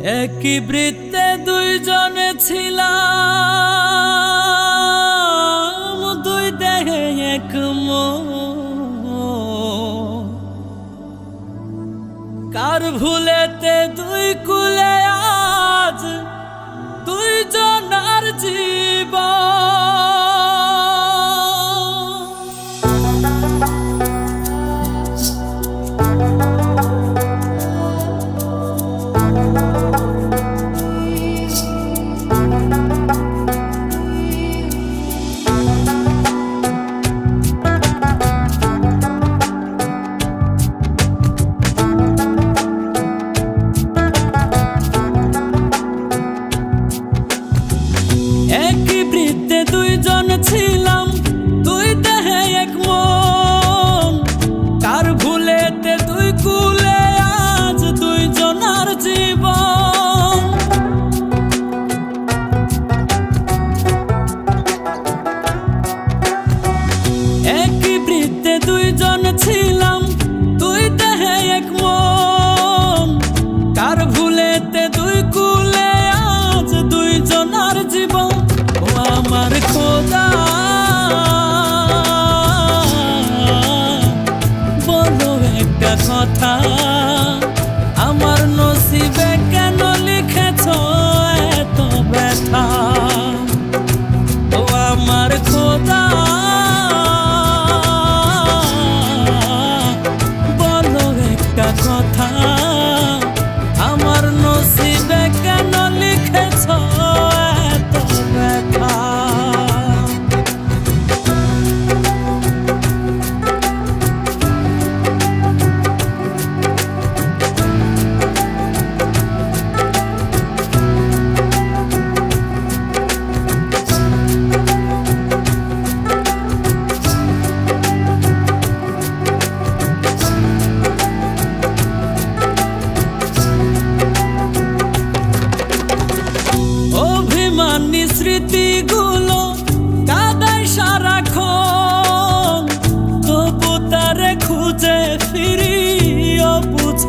একই বৃত্তে দুইজনে ছিলাম দুই দেহে এক। কার ভুলেতে দুই কুলে আজ দুইজনার বৃত্তে দুইজন ছিলাম কথা।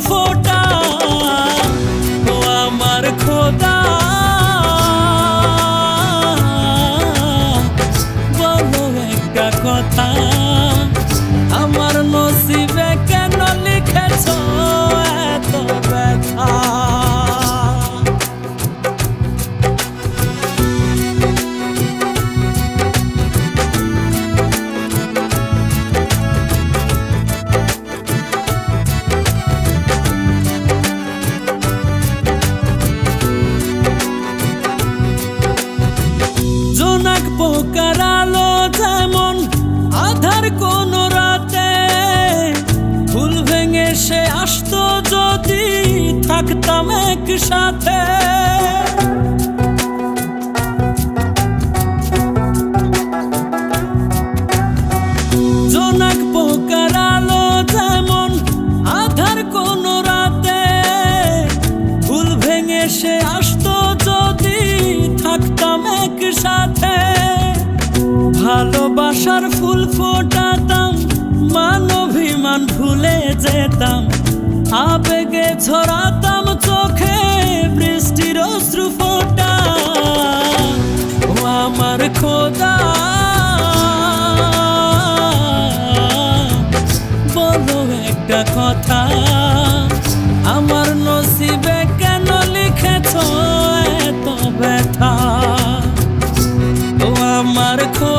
photo একসাথে জোনাক পোকার আলো যেমন আধার রাতে, ফুল ভেঙে সে আসতো যদি থাকতাম ভালোবাসার ফুল ফোটাতাম মানবিমান ভুলে যেতাম। আবেগে ছড়াতাম চোখে বলো একটা কথা আমার নসিবে কেন লিখেছ এত ব্যথা? ও আমার খো